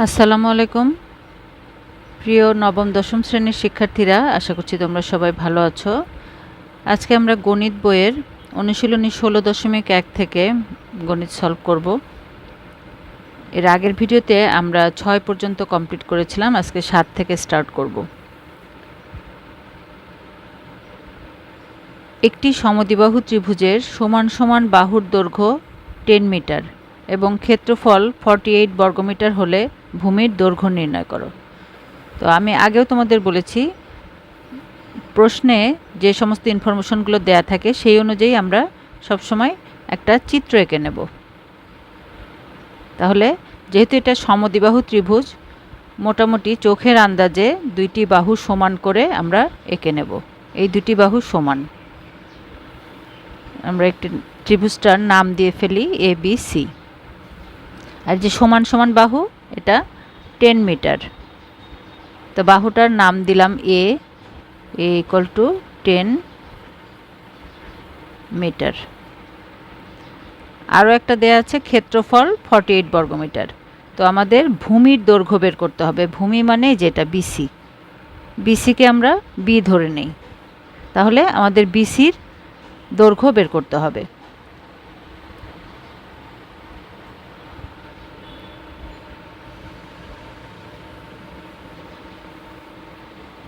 আসসালামু আলাইকুম। প্রিয় নবম, দশম শ্রেণির শিক্ষার্থীরা, আশা করছি তোমরা সবাই ভালো আছো। আজকে আমরা গণিত বইয়ের অনুশীলনী ষোলো দশমিক এক থেকে গণিত সলভ করব। এর আগের ভিডিওতে আমরা ছয় পর্যন্ত কমপ্লিট করেছিলাম, আজকে সাত থেকে স্টার্ট করব। একটি সমদিবাহু ত্রিভুজের সমান সমান বাহুর দৈর্ঘ্য টেন মিটার এবং ক্ষেত্রফল ফর্টি এইট বর্গমিটার হলে ভূমির দৈর্ঘ্য নির্ণয় করো। তো আমি আগেও তোমাদের বলেছি, প্রশ্নে যে সমস্ত ইনফরমেশনগুলো দেয়া থাকে সেই অনুযায়ী আমরা সবসময় একটা চিত্র এঁকে নেব। তাহলে যেহেতু এটা সমদিবাহু ত্রিভুজ, মোটামুটি চোখের আন্দাজে দুইটি বাহু সমান করে আমরা এঁকে নেব। এই দুটি বাহু সমান। আমরা একটি ত্রিভুজটার নাম দিয়ে ফেলি এ বি সি। আর যে সমান সমান বাহু এটা টেন মিটার তো বাহুটার নাম দিলাম A A equal to ten metre আরও একটা দেয়া আছে ক্ষেত্রফল ফর্টি এইট বর্গমিটার। তো আমাদের ভূমির দৈর্ঘ্য বের করতে হবে। ভূমি মানে যেটা বিসি বিসিকে আমরা বি ধরে নেই। তাহলে আমাদের বিসির দৈর্ঘ্য বের করতে হবে।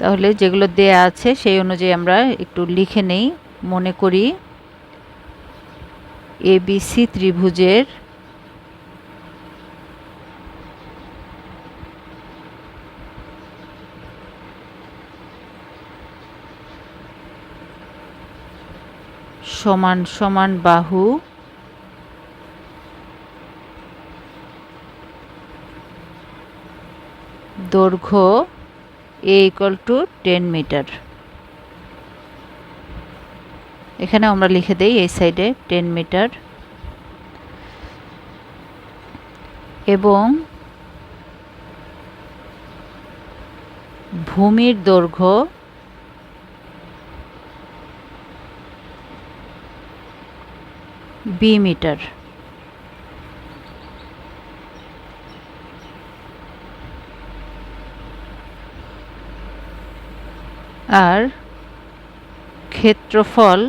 তাহলে যেগুলো দেয়া আছে সেই অনুযায়ী আমরা একটু লিখে নেই, মনে করি। এবিসি ত্রিভুজের সমান সমান বাহু দৈর্ঘ্য A equal to ten metre এখানে আমরা লিখে দেই এই সাইডে টেন মিটার এবং ভূমির দৈর্ঘ্য বি মিটার আর ক্ষেত্রফল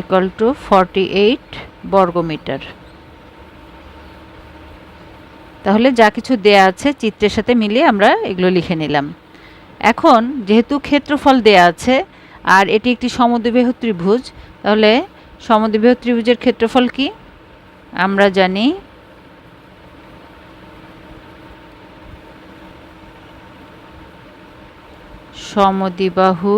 ইকুয়াল টু ফর্টি এইট বর্গমিটার। তাহলে যা কিছু দেয়া আছে চিত্রের সাথে মিলিয়ে আমরা এগুলো লিখে নিলাম। এখন যেহেতু ক্ষেত্রফল দেয়া আছে আর এটি একটি সমদ্বিবাহু ত্রিভুজ, তাহলে সমদ্বিবাহু ত্রিভুজের ক্ষেত্রফল কি? আমরা জানি সমদ্বিবাহু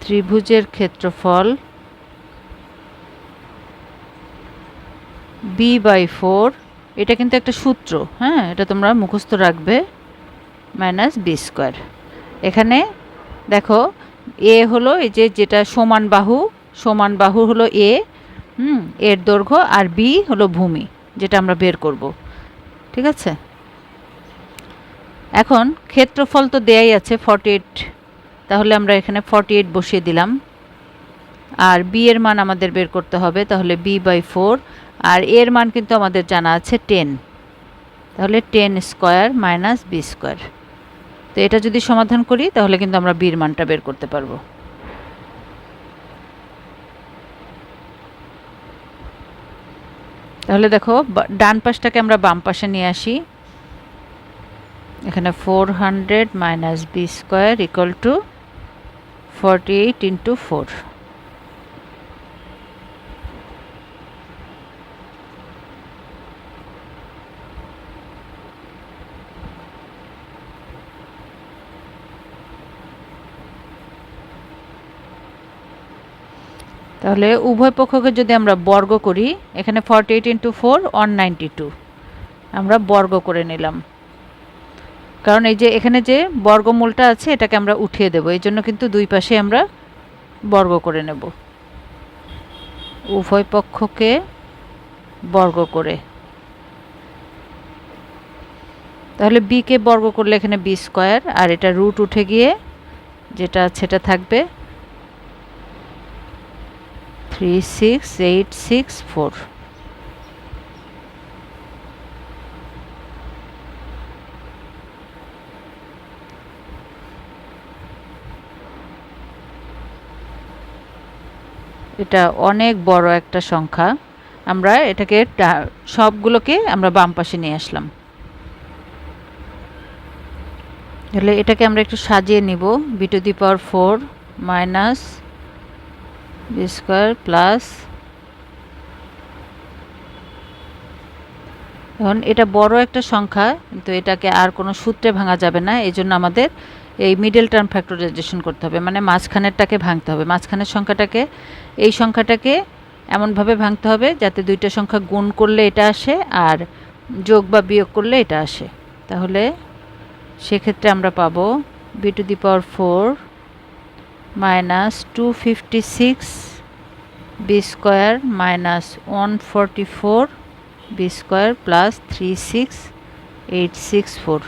ত্রিভুজের ক্ষেত্রফল বি বাই ফোর এটা কিন্তু একটা সূত্র হ্যাঁ? এটা তোমরা মুখস্থ রাখবে মাইনাস বি স্কোয়ার এখানে দেখো এ হলো এই যে যেটা সমান বাহু সমান বাহু হলো এ হুম, এর দৈর্ঘ্য, আর বি হলো ভূমি, যেটা আমরা বের করব। ঠিক আছে? এখন ক্ষেত্রফল তো দেয়াই আছে ফর্টি এইট তাহলে আমরা এখানে ফর্টি এইট বসিয়ে দিলাম। আর বি এর মান আমাদের বের করতে হবে, তাহলে বি বাই ফোর আর এর মান কিন্তু আমাদের জানা আছে টেন তাহলে ten square minus B square তো এটা যদি সমাধান করি, তাহলে কিন্তু আমরা বির মানটা বের করতে পারব। তাহলে দেখো ডান পাশটাকে আমরা বাম পাশে নিয়ে আসি। এখানে four hundred minus B square equal to forty eight into four তাহলে উভয় পক্ষকে যদি আমরা বর্গ করি, এখানে forty eight into four one ninety two আমরা বর্গ করে নিলাম। কারণ এই যে এখানে যে বর্গমূলটা আছে, এটাকে আমরা উঠিয়ে দেব। এই জন্য কিন্তু দুই পাশে আমরা বর্গ করে নেব। উভয় পক্ষকে বর্গ করে। তাহলে বিকে বর্গ করলে এখানে বি স্কোয়ার, আর এটা রুট উঠে গিয়ে যেটা সেটা থাকবে three six eight six four এটা অনেক বড় একটা সংখ্যা। আমরা এটাকে সবগুলোকে আমরা বাম পাশে নিয়ে আসলাম। তাহলে এটাকে আমরা একটু সাজিয়ে নিব। B to the power four minus B square plus এখন এটা বড় একটা সংখ্যা, কিন্তু এটাকে আর কোনো সূত্রে ভাঙা যাবে না। এই জন্য আমাদের এই মিডল টার্ম ফ্যাক্টরাইজেশন করতে হবে মানে মাঝখানেরটাকে ভাঙতে হবে। মাঝখানের সংখ্যাটাকে, এই সংখ্যাটাকে এমনভাবে ভাঙতে হবে যাতে দুইটা সংখ্যা গুণ করলে এটা আসে আর যোগ বা বিয়োগ করলে এটা আসে। তাহলে সেক্ষেত্রে আমরা পাবো B to the power four minus two fifty six B square minus one forty four B square plus three six eight six four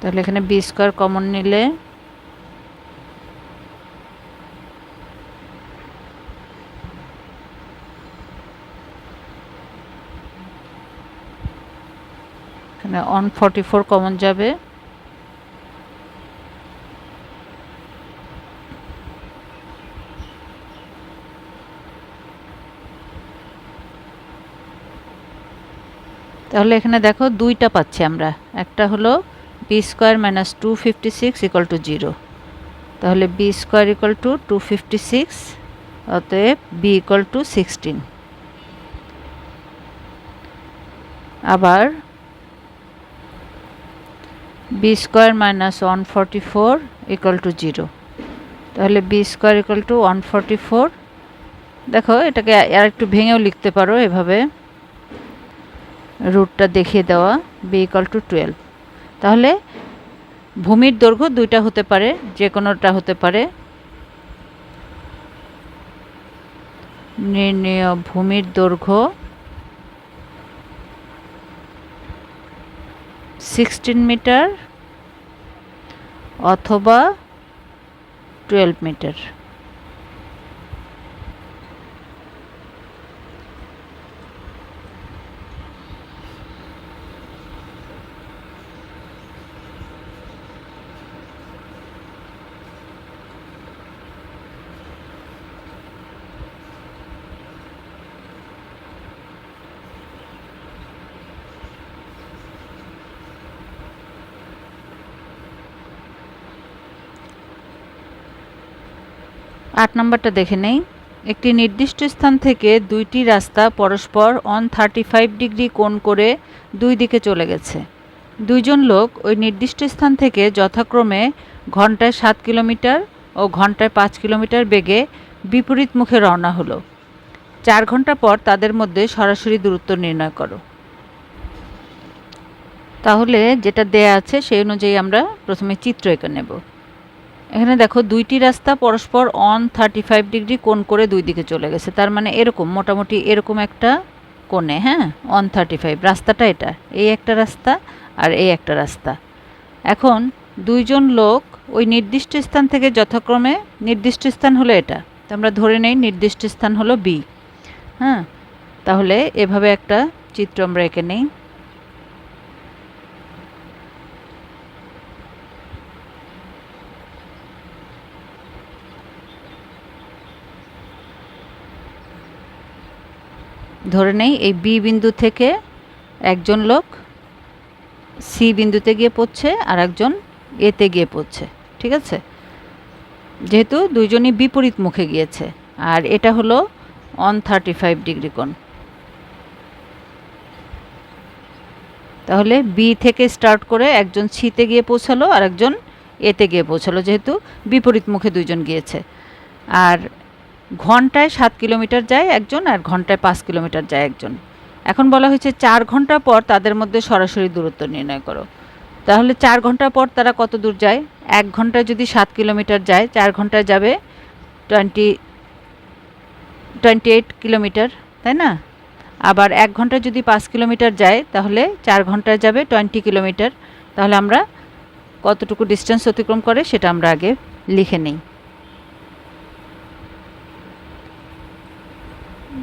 তাহলে এখানে বি স্কোয়ার কমন নিলে এখানে ওয়ান ফর্টি ফোর কমন যাবে। তাহলে এখানে দেখো দুইটা পাচ্ছি আমরা। একটা হলো B square minus two fifty six equal to zero তাহলে B square equal to two fifty six অতএব বি ইকাল টু সিক্সটিন আবার B square minus one forty four equal to zero তাহলে B square equal to one forty four দেখো এটাকে আর একটু ভেঙেও লিখতে পারো এভাবে। রুটটা দেখিয়ে দেওয়া বি ইকাল টু টুয়েলভ তাহলে ভূমির দৈর্ঘ্য দুইটা হতে পারে, যে কোনোটা হতে পারে নির্ণয় ভূমির দৈর্ঘ্য সিক্সটিন মিটার অথবা টুয়েলভ মিটার আট নম্বরটা দেখে নেই। একটি নির্দিষ্ট স্থান থেকে দুইটি রাস্তা পরস্পর অন থার্টি ফাইভ ডিগ্রি কোণ করে দুই দিকে চলে গেছে। দুইজন লোক ওই নির্দিষ্ট স্থান থেকে যথাক্রমে ঘন্টায় সাত কিলোমিটার ও ঘন্টায় পাঁচ কিলোমিটার বেগে বিপরীত মুখে রওনা হলো। চার ঘণ্টা পর তাদের মধ্যে সরাসরি দূরত্ব নির্ণয় করো। তাহলে যেটা দেয়া আছে সেই অনুযায়ী আমরা প্রথমে চিত্র এঁকে নেব। এখানে দেখো দুইটি রাস্তা, পরস্পর অন থার্টি ফাইভ ডিগ্রি কোণ করে দুই দিকে চলে গেছে। তার মানে এরকম, মোটামুটি এরকম একটা কোণে হ্যাঁ? অন থার্টি ফাইভ রাস্তাটা এটা। এই একটা রাস্তা আর এই একটা রাস্তা। এখন দুইজন লোক ওই নির্দিষ্ট স্থান থেকে যথাক্রমে, নির্দিষ্ট স্থান হলো এটা। আমরা ধরে নেই নির্দিষ্ট স্থান হলো বি হ্যাঁ? তাহলে এভাবে একটা চিত্র আমরা এঁকে নেই। ধরে নেই, এই বি বিন্দু থেকে একজন লোক সি বিন্দুতে গিয়ে পড়ছে আর একজন এতে গিয়ে পড়ছে, ঠিক আছে? যেহেতু দুইজনই বিপরীত মুখে গিয়েছে, আর এটা হলো অন থার্টি ফাইভ ডিগ্রি কোণ। তাহলে বি থেকে স্টার্ট করে একজন সিতে গিয়ে পৌঁছালো আর একজন এতে গিয়ে পৌঁছালো, যেহেতু বিপরীত মুখে দুইজন গিয়েছে। আর ঘন্টায় সাত কিলোমিটার যায় একজন আর ঘন্টায় পাঁচ কিলোমিটার যায় একজন। এখন বলা হয়েছে চার ঘণ্টা পর তাদের মধ্যে সরাসরি দূরত্ব নির্ণয় করো। তাহলে চার ঘণ্টা পর তারা কত দূর যায়? এক ঘন্টায় যদি সাত কিলোমিটার যায়, চার ঘন্টায় যাবে টোয়েন্টি টোয়েন্টি এইট কিলোমিটার, তাই না? আবার এক ঘন্টায় যদি পাঁচ কিলোমিটার যায়, তাহলে চার ঘন্টায় যাবে টোয়েন্টি কিলোমিটার। তাহলে আমরা কতটুকু ডিস্টেন্স অতিক্রম করে সেটা আমরা আগে লিখে নিই।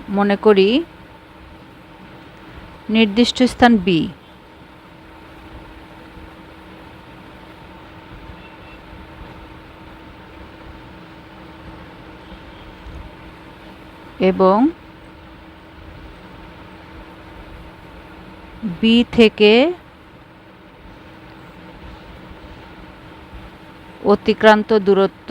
মনে করি নির্দিষ্ট স্থান বি এবং বি থেকে অতিক্রান্ত দূরত্ব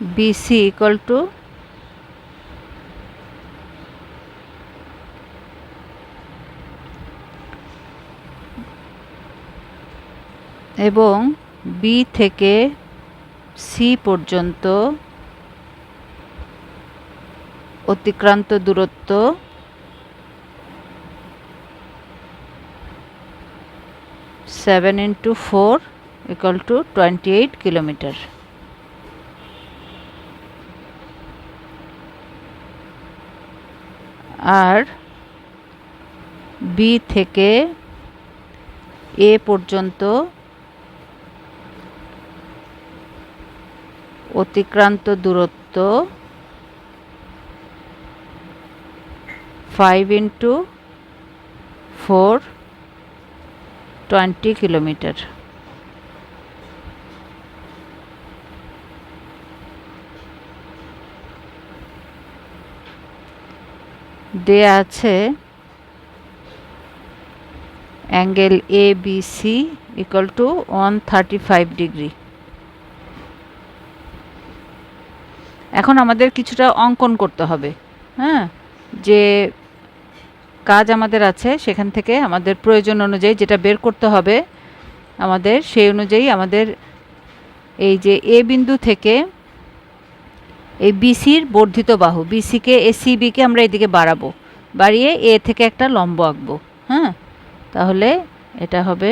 BC equal to এবং বি থেকে সি পর্যন্ত অতিক্রান্ত দূরত্ব seven into four equal to twenty eight kilometre R B থেকে এ পর্যন্ত অতিক্রান্ত দূরত্ব five into four twenty kilometre দেয়া আছে angle A B C equal to one thirty five degree এখন আমাদের কিছুটা অঙ্কন করতে হবে হ্যাঁ? যে কাজ আমাদের আছে, সেখান থেকে আমাদের প্রয়োজন অনুযায়ী যেটা বের করতে হবে, আমাদের সেই অনুযায়ী আমাদের এই যে এ বিন্দু থেকে এই বিসির বর্ধিত বাহু বিসিকে এসিবিকে আমরা এদিকে বাড়াবো। বাড়িয়ে এ থেকে একটা লম্ব আঁকবো হ্যাঁ? তাহলে এটা হবে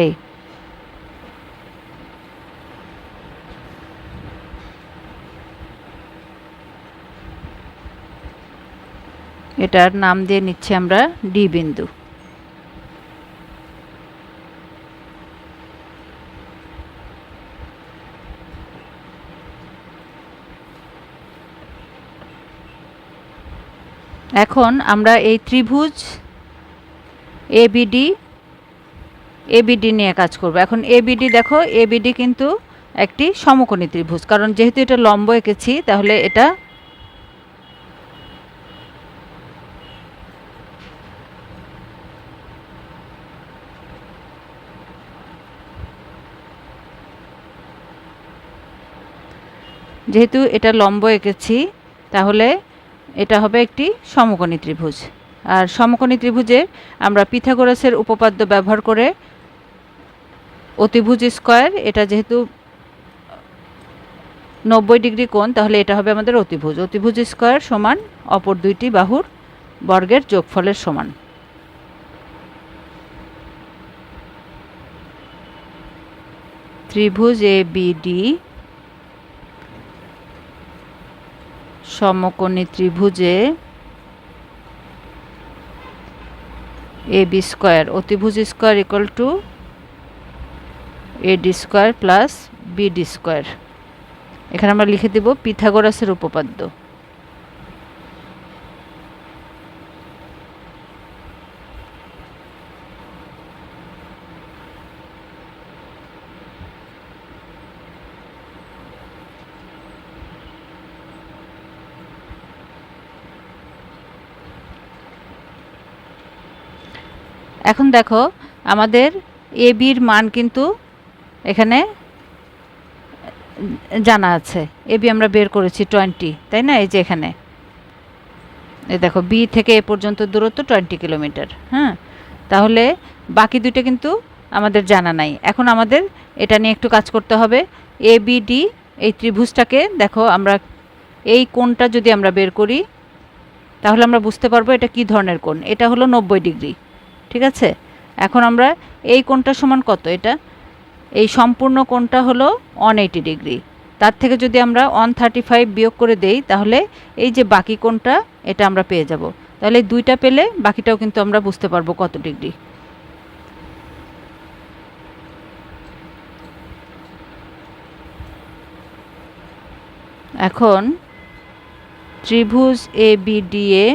এই। এটার নাম দিয়ে নিচ্ছি আমরা ডি বিন্দু। এখন আমরা এই ত্রিভুজ এবিডি এবিডি নিয়ে কাজ করব। এখন এবিডি দেখো এবিডি কিন্তু একটি সমকোণী ত্রিভুজ। কারণ যেহেতু এটা লম্ব এঁকেছি, তাহলে এটা যেহেতু এটা লম্ব এঁকেছি, তাহলে এটা হবে একটি সমকোণী ত্রিভুজ। আর সমকোণী ত্রিভুজে আমরা পিথাগোরাসের উপপাদ্য ব্যবহার করে অতিভুজ স্কোয়ার, এটা যেহেতু নব্বই ডিগ্রি কোণ, তাহলে এটা হবে আমাদের অতিভুজ। অতিভুজ স্কোয়ার সমান অপর দুইটি বাহুর বর্গের যোগফলের সমান। ত্রিভুজ এ বিডি সমকোণী ত্রিভুজে এ বি স্কোয়ার অতিভুজ square equal to A D square plus B D square এখানে আমরা লিখে দেব পিথাগোরাসের উপপাদ্য। এখন দেখো, আমাদের এ বির মান কিন্তু এখানে জানা আছে। এ বি আমরা বের করেছি টোয়েন্টি তাই না? এই যে এখানে। এ দেখো বি থেকে এ পর্যন্ত দূরত্ব টোয়েন্টি কিলোমিটার হ্যাঁ? তাহলে বাকি দুইটা কিন্তু আমাদের জানা নাই। এখন আমাদের এটা নিয়ে একটু কাজ করতে হবে। এ বি ডি এই ত্রিভুজটাকে দেখো, আমরা এই কোণটা যদি আমরা বের করি, তাহলে আমরা বুঝতে পারব এটা কি ধরনের কোণ। এটা হলো নব্বই ডিগ্রি। ঠিক আছে? এখন আমরা এই কোণটা সমান কত এটা? এই সম্পূর্ণ কোণটা হলো ওয়ান এইটি ডিগ্রি তার থেকে যদি আমরা ওয়ান থার্টি ফাইভ বিয়োগ করে দেই, তাহলে এই যে বাকি কোণটা, এটা আমরা পেয়ে যাব। তাহলে দুইটা পেলে বাকিটাও কিন্তু আমরা বুঝতে পারব কত ডিগ্রি এখন ত্রিভুজ A B D A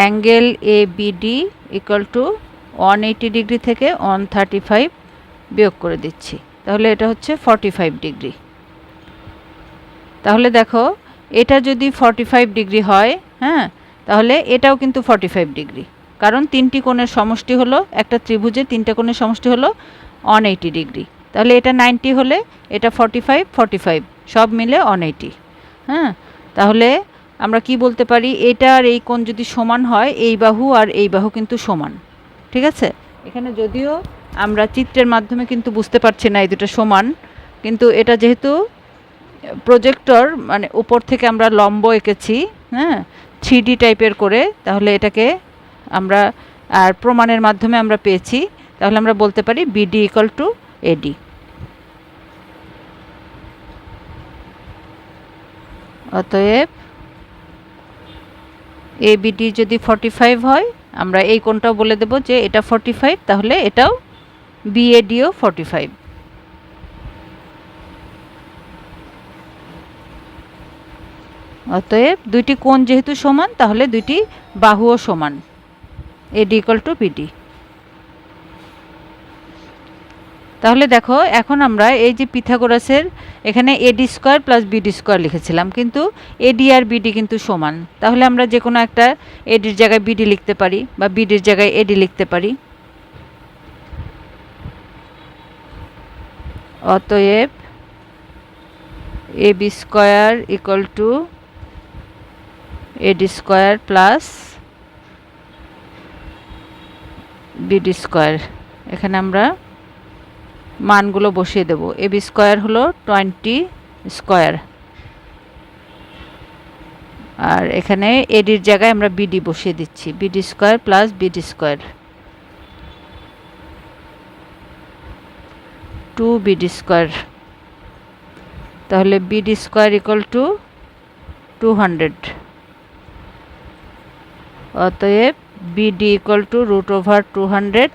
angle A BD equal to one eighty degree থেকে ওয়ান থার্টি ফাইভ বিয়োগ করে দিচ্ছি। তাহলে এটা হচ্ছে ফর্টি ফাইভ ডিগ্রি তাহলে দেখো, এটা যদি ফর্টি ফাইভ ডিগ্রি হয় হ্যাঁ তাহলে এটাও কিন্তু ফর্টি ফাইভ ডিগ্রি কারণ তিনটি কোণের সমষ্টি হলো, একটা ত্রিভুজে তিনটা কোণের সমষ্টি হলো ওয়ান এইটি ডিগ্রি তাহলে এটা নাইনটি হলে এটা ফর্টি ফাইভ ফর্টি ফাইভ সব মিলে ওয়ান এইটি হ্যাঁ তাহলে আমরা কি বলতে পারি? এটা আর এই কোণ যদি সমান হয়, এই বাহু আর এই বাহু কিন্তু সমান। ঠিক আছে? এখানে যদিও আমরা চিত্রের মাধ্যমে কিন্তু বুঝতে পারছি না এই দুটো সমান, কিন্তু এটা যেহেতু প্রজেক্টর মানে উপর থেকে আমরা লম্ব এঁকেছি হ্যাঁ থ্রি টাইপের করে, তাহলে এটাকে আমরা আর প্রমাণের মাধ্যমে আমরা পেয়েছি, তাহলে আমরা বলতে পারি বিডি ইকাল টু এডি। অতএব এ বিডি যদি ফর্টি ফাইভ হয়, আমরা এই কোনটাও বলে দেব যে এটা ফর্টি ফাইভ তাহলে এটাও বিএডিও ফর্টি ফাইভ অতএব দুইটি কোণ যেহেতু সমান, তাহলে দুইটি বাহুও সমান। এডি ইকাল টু বিডি তাহলে দেখো, এখন আমরা এই যে পিথাগোরাসের এখানে AD square plus BD square লিখেছিলাম, কিন্তু এডি আর বিডি কিন্তু সমান। তাহলে আমরা যে কোনো একটা এডির জায়গায় বিডি লিখতে পারি বা বিডির জায়গায় এডি লিখতে পারি। অতএব A B square equal to AD square plus BD square. এখানে আমরা মানগুলো বসিয়ে দেব। এ বি স্কোয়ার হলো টোয়েন্টি স্কোয়ার। আর এখানে এডির জায়গায় আমরা বিডি বসিয়ে দিচ্ছি। BD square plus BD square. Two BD square. তাহলে BD square equal to two hundred. অতএব BD equal to root over two hundred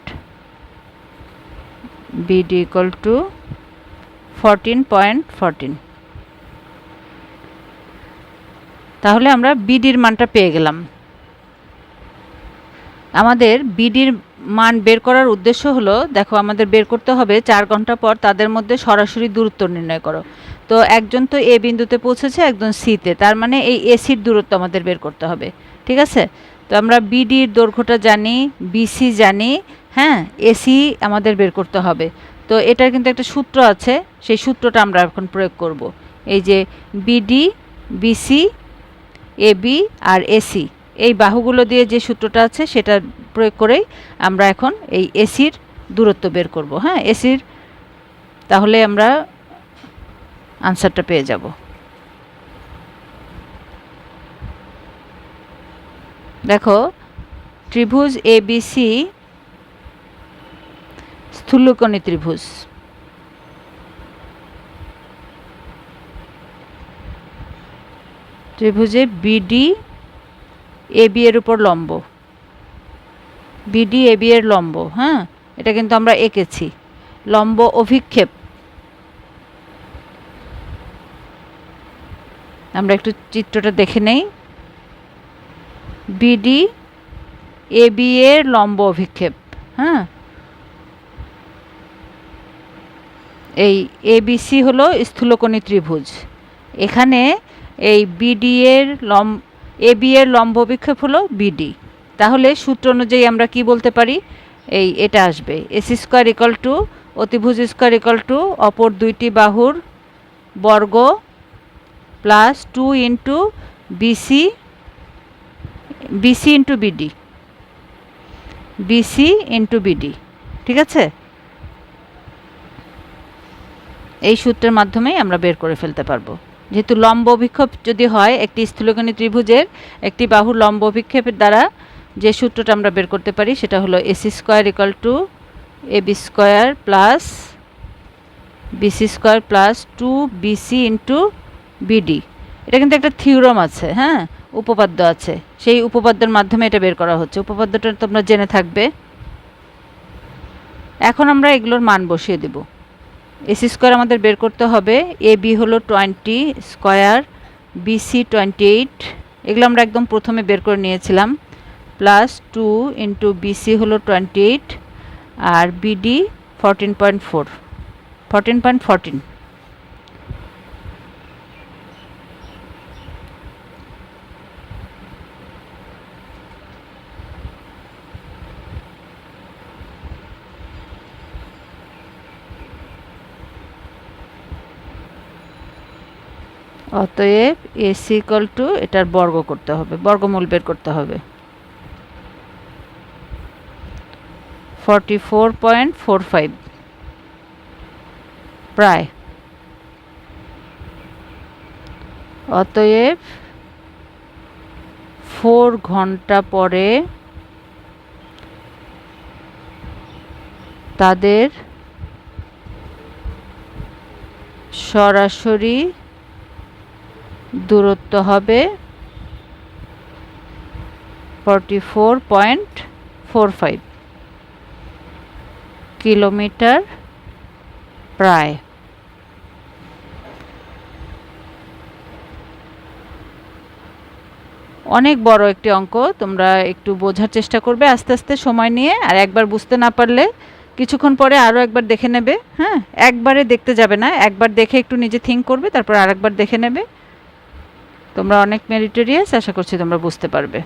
to fourteen point fourteen তাহলে আমরা বিডির মানটা পেয়ে গেলাম। আমাদের বিডির মান বের করার উদ্দেশ্য হলো, দেখো আমাদের বের করতে হবে চার ঘণ্টা পর তাদের মধ্যে সরাসরি দূরত্ব নির্ণয় করো। তো একজন তো এ বিন্দুতে পৌঁছেছে, একজন সিতে তার মানে এই এসির দূরত্ব আমাদের বের করতে হবে। ঠিক আছে? তো আমরা বিডির দৈর্ঘ্যটা জানি বিসি জানি হ্যাঁ এসি আমাদের বের করতে হবে। তো এটার কিন্তু একটা সূত্র আছে, সেই সূত্রটা আমরা এখন প্রয়োগ করব। এই যে বিডি বিসি এবি আর এসি এই বাহুগুলো দিয়ে যে সূত্রটা আছে, সেটা প্রয়োগ করেই আমরা এখন এই এসির দূরত্ব বের করব। হ্যাঁ এসির তাহলে আমরা আনসারটা পেয়ে যাব। দেখো, ত্রিভুজ এবিসি স্থূলকোণী ত্রিভুজ। ত্রিভুজে বিডি এবি এর উপর লম্ব। বিডি এবি এর লম্ব হ্যাঁ? এটা কিন্তু আমরা এঁকেছি। লম্ব অভিক্ষেপ। আমরা একটু চিত্রটা দেখে নেই। বিডি এবি এর লম্ব অভিক্ষেপ হ্যাঁ? এই এবিসি হলো স্থূলকোণী ত্রিভুজ। এখানে এই বিডি এর লম এবি এর লম্ব বিক্ষেপ হলো বিডি তাহলে সূত্র অনুযায়ী আমরা কি বলতে পারি? এই এটা আসবে। এসি স্কোয়ার ইকাল টু অতিভুজ স্কোয়ার ইকাল টু অপর দুইটি বাহুর বর্গ plus two into BC BC into BD BC into BD ঠিক আছে? এই সূত্রের মাধ্যমেই আমরা বের করে ফেলতে পারব। যেহেতু লম্ব অভিক্ষেপ যদি হয় একটি স্থূলকোণী ত্রিভুজের, একটি বাহুর লম্ব অভিক্ষেপের দ্বারা যে সূত্রটা আমরা বের করতে পারি সেটা হলো AC square equal to A B square plus BC square plus two BC into BD এটা কিন্তু একটা থিওরম আছে হ্যাঁ? উপপাদ্য আছে। সেই উপপাদ্যের মাধ্যমে এটা বের করা হচ্ছে। উপপাদ্যটা তোমরা জেনে থাকবে। এখন আমরা এগুলোর মান বসিয়ে দেব। এসি স্কোয়ার আমাদের বের করতে হবে। এ বি হলো twenty square BC twenty eight. এগুলো আমরা একদম প্রথমে বের করে নিয়েছিলাম। প্লাস টু ইন্টু বিসি হলো টোয়েন্টি এইট, আর BD fourteen point four. Fourteen point fourteen. অতএব এসি ইকাল টু এটার বর্গ করতে হবে, বর্গমূল বের করতে হবে। Forty four point four five প্রায়। অতএব ফোর ঘণ্টা পরে তাদের সরাসরি দূরত্ব হবে forty four point four five kilometre প্রায়। অনেক বড় একটি অঙ্ক, তোমরা একটু বোঝার চেষ্টা করবে আস্তে আস্তে সময় নিয়ে, আর একবার বুঝতে না পারলে কিছুক্ষণ পরে আরও একবার দেখে নেবে হ্যাঁ? একবারে দেখতে যাবে না, একবার দেখে একটু নিজে থিঙ্ক করবে, তারপর আরেকবার দেখে নেবে। তোমরা অনেক মেরিটোরিয়াস আশা করছি তোমরা বুঝতে পারবে।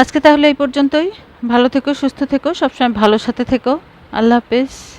আজকে তাহলে এই পর্যন্তই। ভালো থেকো, সুস্থ থেকো, সবসময় ভালো সাথে থেকো। আল্লাহ হাফেজ।